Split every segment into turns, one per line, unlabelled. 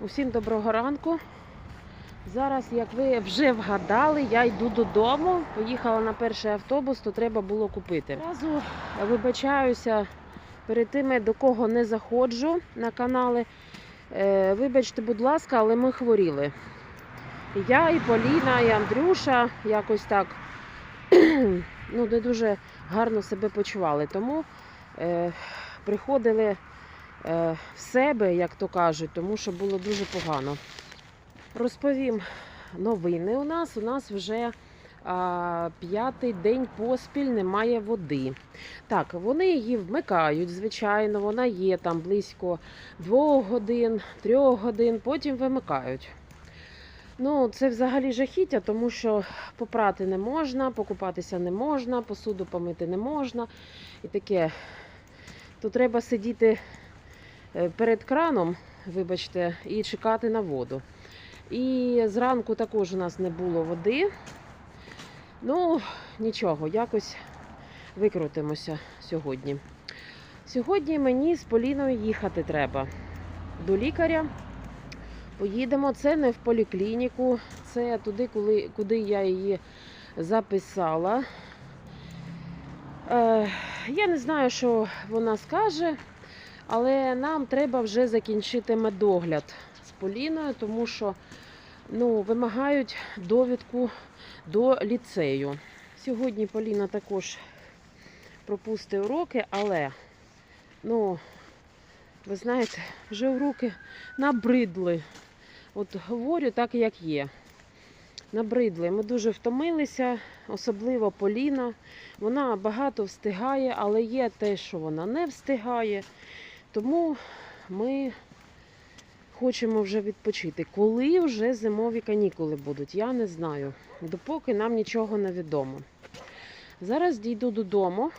Усім доброго ранку. Зараз, як ви вже вгадали, я йду додому. Поїхала на перший автобус, то треба було купити. Одразу вибачаюся перед тими, до кого не заходжу на канали. Е, Вибачте, будь ласка, але ми хворіли. Я, і Поліна, і Андрюша якось так ну, не дуже гарно себе почували. Тому е, приходили в себе, як то кажуть, тому що було дуже погано. Розповім новини у нас. У нас вже а, п'ятий день поспіль немає води. Так, вони її вмикають, звичайно, вона є там близько двох годин, трьох годин, потім вимикають. Ну, це взагалі жахіття, тому що попрати не можна, покупатися не можна, посуду помити не можна. І таке. То треба сидіти е, перед краном, вибачте, і чекати на воду. І зранку також у нас не було води. Ну, нічого, якось викрутимося сьогодні. Сьогодні мені з Поліною їхати треба до лікаря. Поїдемо. Це не в поліклініку, це туди, коли, куди я її записала. Е, я не знаю, що вона скаже, але нам треба вже закінчити медогляд з Поліною, тому що ну, вимагають довідку до ліцею. Сьогодні Поліна також пропустить уроки, але, ну, ви знаєте, вже уроки набридли. От говорю так, як є. Набридли. Ми дуже втомилися, особливо Поліна. Вона багато встигає, але є те, що вона не встигає. Тому ми хочемо вже відпочити. Коли вже зимові канікули будуть, я не знаю. Допоки нам нічого не відомо. Зараз дійду додому.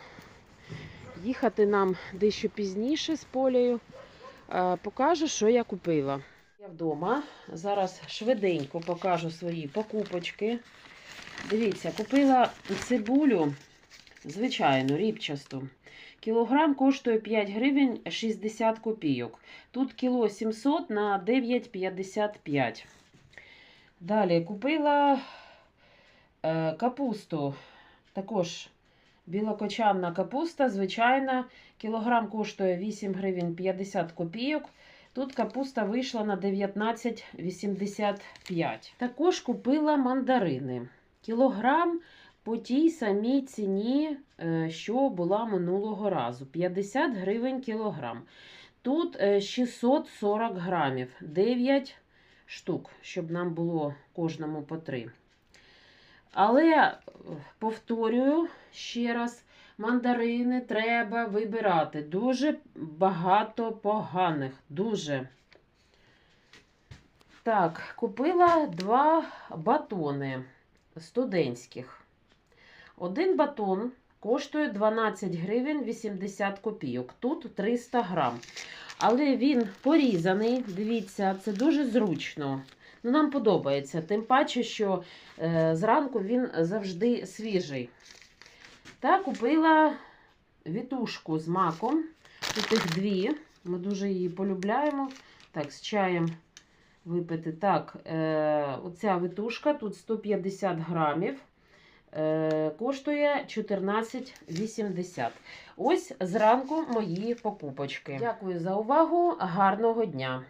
Їхати нам дещо пізніше з полею. Е, Покажу, що я купила. Я вдома. Зараз швиденько покажу свої покупочки. Дивіться, купила цибулю, звичайну, ріпчасту. Кілограм коштує 5 гривень 60 копійок. Тут кіло 700 на 9,55. Далі купила е, капусту. Також білокочанна капуста, звичайна. Кілограм коштує 8 гривень 50 копійок. Тут капуста вийшла на 19,85. Також купила мандарини. Кілограм по тій самій ціні, е, що була минулого разу. 50 гривень кілограм. Тут е, 640 грамів, 9 штук, щоб нам було кожному по 3. Але, е, повторюю ще раз, мандарини треба вибирати. Дуже багато поганих. Дуже. Так, купила два батони студентських. Один батон коштує 12 гривень 80 копійок. Тут 300 грам. Але він порізаний. Дивіться, це дуже зручно. Ну, Нам подобається. Тим паче, що е, зранку він завжди свіжий. Та купила вітушку з маком. Тут їх дві. Ми дуже її полюбляємо. Так, з чаєм випити. Так, е, оця витушка тут 150 грамів. Е, коштує 14,80. Ось зранку мої покупочки. Дякую за увагу. Гарного дня!